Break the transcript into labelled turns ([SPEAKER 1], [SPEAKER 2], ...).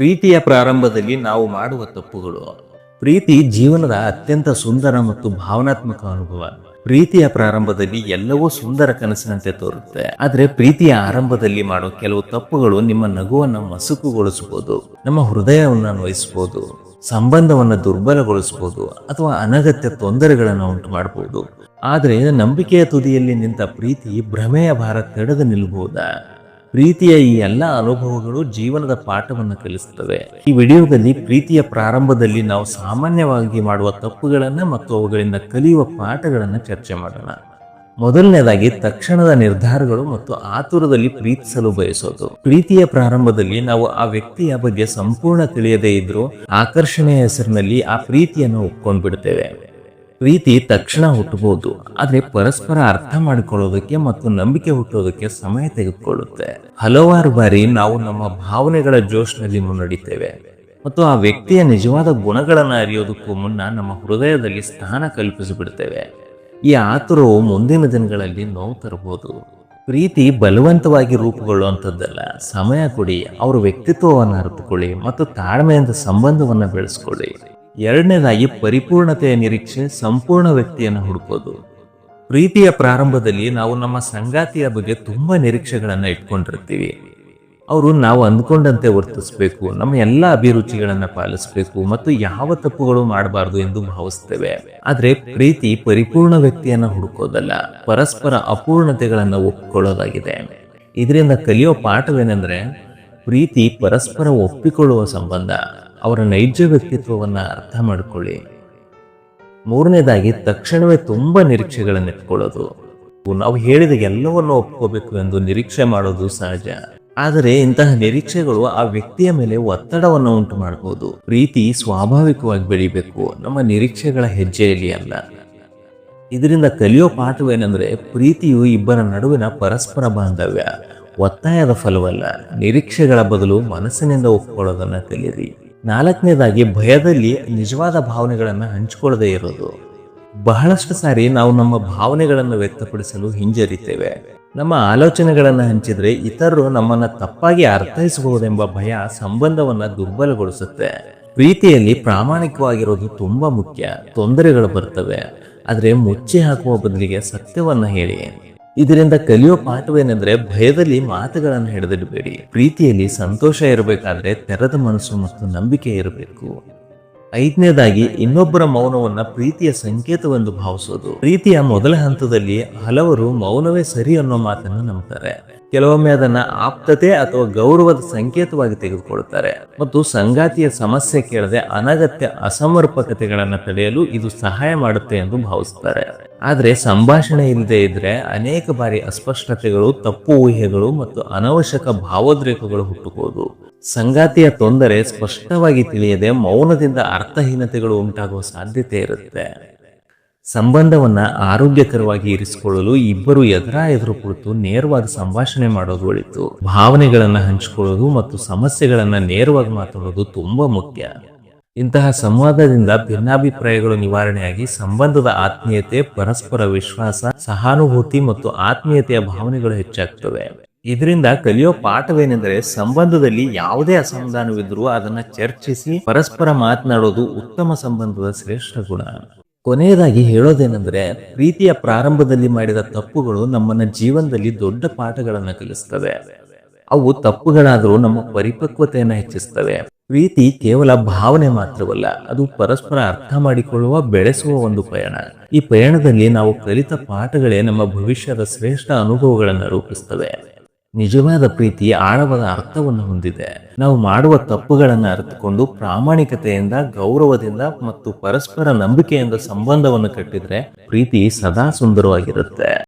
[SPEAKER 1] ಪ್ರೀತಿಯ ಪ್ರಾರಂಭದಲ್ಲಿ ನಾವು ಮಾಡುವ ತಪ್ಪುಗಳು. ಪ್ರೀತಿ ಜೀವನದ ಅತ್ಯಂತ ಸುಂದರ ಮತ್ತು ಭಾವನಾತ್ಮಕ ಅನುಭವ. ಪ್ರೀತಿಯ ಪ್ರಾರಂಭದಲ್ಲಿ ಎಲ್ಲವೂ ಸುಂದರ ಕನಸಿನಂತೆ ತೋರುತ್ತೆ. ಆದರೆ ಪ್ರೀತಿಯ ಆರಂಭದಲ್ಲಿ ಮಾಡೋ ಕೆಲವು ತಪ್ಪುಗಳು ನಿಮ್ಮ ನಗುವನ್ನು ಮಸುಕುಗೊಳಿಸಬಹುದು ನಮ್ಮ ಹೃದಯವನ್ನು ನೋಯಿಸಬಹುದು ಸಂಬಂಧವನ್ನು ದುರ್ಬಲಗೊಳಿಸಬಹುದು ಅಥವಾ ಅನಗತ್ಯ ತೊಂದರೆಗಳನ್ನು ಉಂಟು ಮಾಡಬಹುದು ಆದರೆ ನಂಬಿಕೆಯ ತುದಿಯಲ್ಲಿ ನಿಂತ ಪ್ರೀತಿ ಭ್ರಮೆಯ ಭಾರ ತಡೆದು ನಿಲ್ಲಬಹುದಾ ಪ್ರೀತಿಯ ಈ ಎಲ್ಲ ಅನುಭವಗಳು ಜೀವನದ ಪಾಠವನ್ನು ಕಲಿಸುತ್ತವೆ. ಈ ವಿಡಿಯೋದಲ್ಲಿ ಪ್ರೀತಿಯ ಪ್ರಾರಂಭದಲ್ಲಿ ನಾವು ಸಾಮಾನ್ಯವಾಗಿ ಮಾಡುವ ತಪ್ಪುಗಳನ್ನು ಮತ್ತು ಅವುಗಳಿಂದ ಕಲಿಯುವ ಪಾಠಗಳನ್ನು ಚರ್ಚೆ ಮಾಡೋಣ. ಮೊದಲನೇದಾಗಿ ತಕ್ಷಣದ ನಿರ್ಧಾರಗಳು ಮತ್ತು ಆತುರದಲ್ಲಿ ಪ್ರೀತಿಸಲು ಬಯಸೋದು. ಪ್ರೀತಿಯ ಪ್ರಾರಂಭದಲ್ಲಿ ನಾವು ಆ ವ್ಯಕ್ತಿಯ ಬಗ್ಗೆ ಸಂಪೂರ್ಣ ತಿಳಿಯದೇ ಇದ್ರೂ ಆಕರ್ಷಣೆಯ ಹೆಸರಿನಲ್ಲಿ ಆ ಪ್ರೀತಿಯನ್ನು ಒಪ್ಕೊಂಡ್ಬಿಡ್ತೇವೆ. ಪ್ರೀತಿ ತಕ್ಷಣ ಹುಟ್ಟಬಹುದು ಆದ್ರೆ ಪರಸ್ಪರ ಅರ್ಥ ಮಾಡಿಕೊಳ್ಳೋದಕ್ಕೆ ಮತ್ತು ನಂಬಿಕೆ ಹುಟ್ಟೋದಕ್ಕೆ ಸಮಯ ತೆಗೆದುಕೊಳ್ಳುತ್ತೆ. ಹಲವಾರು ಬಾರಿ ನಾವು ನಮ್ಮ ಭಾವನೆಗಳ ಜೋಶ್ನಲ್ಲಿ ಮುನ್ನಡಿತೇವೆ. ಮತ್ತು ಆ ವ್ಯಕ್ತಿಯ ನಿಜವಾದ ಗುಣಗಳನ್ನು ಅರಿಯೋದಕ್ಕೂ ಮುನ್ನ ನಮ್ಮ ಹೃದಯದಲ್ಲಿ ಸ್ಥಾನ ಕಲ್ಪಿಸಿಬಿಡ್ತೇವೆ. ಈ ಆತುರವು ಮುಂದಿನ ದಿನಗಳಲ್ಲಿ ನೋವು ತರಬಹುದು. ಪ್ರೀತಿ ಬಲವಂತವಾಗಿ ರೂಪುಗೊಳ್ಳುವಂಥದ್ದಲ್ಲ. ಸಮಯ ಕೊಡಿ, ಅವರ ವ್ಯಕ್ತಿತ್ವವನ್ನು ಅರಿತುಕೊಳ್ಳಿ ಮತ್ತು ತಾಳ್ಮೆಯಿಂದ ಸಂಬಂಧವನ್ನು ಬೆಳೆಸ್ಕೊಳ್ಳಿ. ಎರಡನೇದಾಗಿ ಪರಿಪೂರ್ಣತೆಯ ನಿರೀಕ್ಷೆ ಸಂಪೂರ್ಣ ವ್ಯಕ್ತಿಯನ್ನು ಹುಡುಕೋದು. ಪ್ರೀತಿಯ ಪ್ರಾರಂಭದಲ್ಲಿ ನಾವು ನಮ್ಮ ಸಂಗಾತಿಯ ಬಗ್ಗೆ ತುಂಬಾ ನಿರೀಕ್ಷೆಗಳನ್ನು ಇಟ್ಕೊಂಡಿರ್ತೀವಿ. ಅವರು ನಾವು ಅಂದ್ಕೊಂಡಂತೆ ವರ್ತಿಸಬೇಕು, ನಮ್ಮ ಎಲ್ಲ ಅಭಿರುಚಿಗಳನ್ನು ಪಾಲಿಸಬೇಕು ಮತ್ತು ಯಾವ ತಪ್ಪುಗಳು ಮಾಡಬಾರದು ಎಂದು ಭಾವಿಸ್ತೇವೆ. ಆದರೆ ಪ್ರೀತಿ ಪರಿಪೂರ್ಣ ವ್ಯಕ್ತಿಯನ್ನು ಹುಡುಕೋದಲ್ಲ, ಪರಸ್ಪರ ಅಪೂರ್ಣತೆಗಳನ್ನು ಒಪ್ಪಿಕೊಳ್ಳೋದಾಗಿದೆ ಇದರಿಂದ ಕಲಿಯೋ ಪಾಠವೇನೆಂದರೆ, ಪ್ರೀತಿ ಪರಸ್ಪರ ಒಪ್ಪಿಕೊಳ್ಳುವ ಸಂಬಂಧ. ಅವರ ನೈಜ ವ್ಯಕ್ತಿತ್ವವನ್ನ ಅರ್ಥ ಮಾಡಿಕೊಳ್ಳಿ. ಮೂರನೇದಾಗಿ ತಕ್ಷಣವೇ ತುಂಬಾ ನಿರೀಕ್ಷೆಗಳನ್ನು ಇಟ್ಕೊಳ್ಳೋದು. ನಾವು ಹೇಳಿದ ಎಲ್ಲವನ್ನು ಒಪ್ಕೋಬೇಕು ಎಂದು ನಿರೀಕ್ಷೆ ಮಾಡೋದು ಸಹಜ. ಆದರೆ ಇಂತಹ ನಿರೀಕ್ಷೆಗಳು ಆ ವ್ಯಕ್ತಿಯ ಮೇಲೆ ಒತ್ತಡವನ್ನು ಉಂಟು ಮಾಡಬಹುದು ಪ್ರೀತಿ ಸ್ವಾಭಾವಿಕವಾಗಿ ಬೆಳಿಬೇಕು. ನಮ್ಮ ನಿರೀಕ್ಷೆಗಳ ಹೆಜ್ಜೆಯಲ್ಲಿ ಅಲ್ಲ. ಇದರಿಂದ ಕಲಿಯೋ ಪಾಠವೇನೆಂದ್ರೆ ಪ್ರೀತಿಯು ಇಬ್ಬರ ನಡುವಿನ ಪರಸ್ಪರ ಬಾಂಧವ್ಯ. ಒತ್ತಾಯದ ಫಲವಲ್ಲ. ನಿರೀಕ್ಷೆಗಳ ಬದಲು ಮನಸ್ಸಿನಿಂದ ಒಪ್ಕೊಳ್ಳೋದನ್ನ ಕಲಿಯಿರಿ. ನಾಲ್ಕನೇದಾಗಿ ಭಯದಲ್ಲಿ ನಿಜವಾದ ಭಾವನೆಗಳನ್ನು ಹಂಚಿಕೊಳ್ಳದೆ ಇರೋದು ಬಹಳಷ್ಟು ಸಾರಿ ನಾವು ನಮ್ಮ ಭಾವನೆಗಳನ್ನು ವ್ಯಕ್ತಪಡಿಸಲು ಹಿಂಜರಿತೇವೆ. ನಮ್ಮ ಆಲೋಚನೆಗಳನ್ನು ಹಂಚಿದರೆ ಇತರರು ನಮ್ಮನ್ನ ತಪ್ಪಾಗಿ ಅರ್ಥೈಸಬಹುದೆಂಬ ಭಯ ಸಂಬಂಧವನ್ನು ದುರ್ಬಲಗೊಳಿಸುತ್ತೆ. ಪ್ರೀತಿಯಲ್ಲಿ ಪ್ರಾಮಾಣಿಕವಾಗಿರೋದು ತುಂಬಾ ಮುಖ್ಯ. ತೊಂದರೆಗಳು ಬರ್ತವೆ. ಆದರೆ ಮುಚ್ಚಿ ಹಾಕುವ ಬದಲಿಗೆ ಸತ್ಯವನ್ನು ಹೇಳಿ. ಇದರಿಂದ ಕಲಿಯೋ ಪಾಠವೇನೆಂದ್ರೆ ಭಯದಲ್ಲಿ ಮಾತುಗಳನ್ನು ಹಿಡಿದಿಡಬೇಡಿ. ಪ್ರೀತಿಯಲ್ಲಿ ಸಂತೋಷ ಇರಬೇಕಾದ್ರೆ ತೆರೆದ ಮನಸ್ಸು ಮತ್ತು ನಂಬಿಕೆ ಇರಬೇಕು. ಐದನೇದಾಗಿ ಇನ್ನೊಬ್ಬರ ಮೌನವನ್ನ ಪ್ರೀತಿಯ ಸಂಕೇತವೆಂದು ಭಾವಿಸೋದು. ಪ್ರೀತಿಯ ಮೊದಲ ಹಂತದಲ್ಲಿ ಹಲವರು ಮೌನವೇ ಸರಿ ಅನ್ನೋ ಮಾತನ್ನು ನಂಬುತ್ತಾರೆ ಕೆಲವೊಮ್ಮೆ ಅದನ್ನ ಆಪ್ತತೆ ಅಥವಾ ಗೌರವದ ಸಂಕೇತವಾಗಿ ತೆಗೆದುಕೊಳ್ಳುತ್ತಾರೆ. ಮತ್ತು ಸಂಗಾತಿಯ ಸಮಸ್ಯೆ ಕೇಳದೆ ಅನಗತ್ಯ ಅಸಮರ್ಪಕತೆಗಳನ್ನು ತಡೆಯಲು ಇದು ಸಹಾಯ ಮಾಡುತ್ತೆ ಎಂದು ಭಾವಿಸುತ್ತಾರೆ ಆದರೆ ಸಂಭಾಷಣೆ ಇಲ್ಲದೆ ಇದ್ರೆ ಅನೇಕ ಬಾರಿ ಅಸ್ಪಷ್ಟತೆಗಳು ತಪ್ಪು ಊಹೆಗಳು ಮತ್ತು ಅನವಶ್ಯಕ ಭಾವೋದ್ರೇಕಗಳು ಹುಟ್ಟುಕೋದು. ಸಂಗಾತಿಯ ತೊಂದರೆ ಸ್ಪಷ್ಟವಾಗಿ ತಿಳಿಯದೆ ಮೌನದಿಂದ ಅರ್ಥಹೀನತೆಗಳು ಉಂಟಾಗುವ ಸಾಧ್ಯತೆ ಇರುತ್ತೆ. ಸಂಬಂಧವನ್ನು ಆರೋಗ್ಯಕರವಾಗಿ ಇರಿಸಿಕೊಳ್ಳಲು ಇಬ್ಬರು ಎದುರ ಎದುರು ಕುಳಿತು ನೇರವಾಗಿ ಸಂಭಾಷಣೆ ಮಾಡೋದು ಒಳಿತು. ಭಾವನೆಗಳನ್ನು ಹಂಚಿಕೊಳ್ಳೋದು ಮತ್ತು ಸಮಸ್ಯೆಗಳನ್ನು ನೇರವಾಗಿ ಮಾತಾಡೋದು ತುಂಬಾ ಮುಖ್ಯ. ಇಂತಹ ಸಂವಾದದಿಂದ ಭಿನ್ನಾಭಿಪ್ರಾಯಗಳು ನಿವಾರಣೆಯಾಗಿ ಸಂಬಂಧದ ಆತ್ಮೀಯತೆ, ಪರಸ್ಪರ ವಿಶ್ವಾಸ, ಸಹಾನುಭೂತಿ ಮತ್ತು ಆತ್ಮೀಯತೆಯ ಭಾವನೆಗಳು ಹೆಚ್ಚಾಗ್ತವೆ. ಇದರಿಂದ ಕಲಿಯೋ ಪಾಠವೇನೆಂದರೆ ಸಂಬಂಧದಲ್ಲಿ ಯಾವುದೇ ಅಸಮಾಧಾನವಿದ್ರೂ ಅದನ್ನ ಚರ್ಚಿಸಿ ಪರಸ್ಪರ ಮಾತನಾಡೋದು ಉತ್ತಮ ಸಂಬಂಧದ ಶ್ರೇಷ್ಠ ಗುಣ. ಕೊನೆಯದಾಗಿ ಹೇಳೋದೇನೆಂದ್ರೆ ಪ್ರೀತಿಯ ಪ್ರಾರಂಭದಲ್ಲಿ ಮಾಡಿದ ತಪ್ಪುಗಳು ನಮ್ಮನ್ನ ಜೀವನದಲ್ಲಿ ದೊಡ್ಡ ಪಾಠಗಳನ್ನು ಕಲಿಸ್ತವೆ. ಅವು ತಪ್ಪುಗಳಾದರೂ ನಮ್ಮ ಪರಿಪಕ್ವತೆಯನ್ನು ಹೆಚ್ಚಿಸ್ತವೆ. ಪ್ರೀತಿ ಕೇವಲ ಭಾವನೆ ಮಾತ್ರವಲ್ಲ, ಅದು ಪರಸ್ಪರ ಅರ್ಥ ಮಾಡಿಕೊಳ್ಳುವ, ಬೆಳೆಸುವ ಒಂದು ಪಯಣ. ಈ ಪಯಣದಲ್ಲಿ ನಾವು ಕಲಿತ ಪಾಠಗಳೇ ನಮ್ಮ ಭವಿಷ್ಯದ ಶ್ರೇಷ್ಠ ಅನುಭವಗಳನ್ನು ರೂಪಿಸ್ತವೆ. ನಿಜವಾದ ಪ್ರೀತಿ ಆಳವಾದ ಅರ್ಥವನ್ನು ಹೊಂದಿದೆ. ನಾವು ಮಾಡುವ ತಪ್ಪುಗಳನ್ನು ಅರಿತುಕೊಂಡು ಪ್ರಾಮಾಣಿಕತೆಯಿಂದ, ಗೌರವದಿಂದ ಮತ್ತು ಪರಸ್ಪರ ನಂಬಿಕೆಯಿಂದ ಸಂಬಂಧವನ್ನು ಕಟ್ಟಿದ್ರೆ ಪ್ರೀತಿ ಸದಾ ಸುಂದರವಾಗಿರುತ್ತೆ.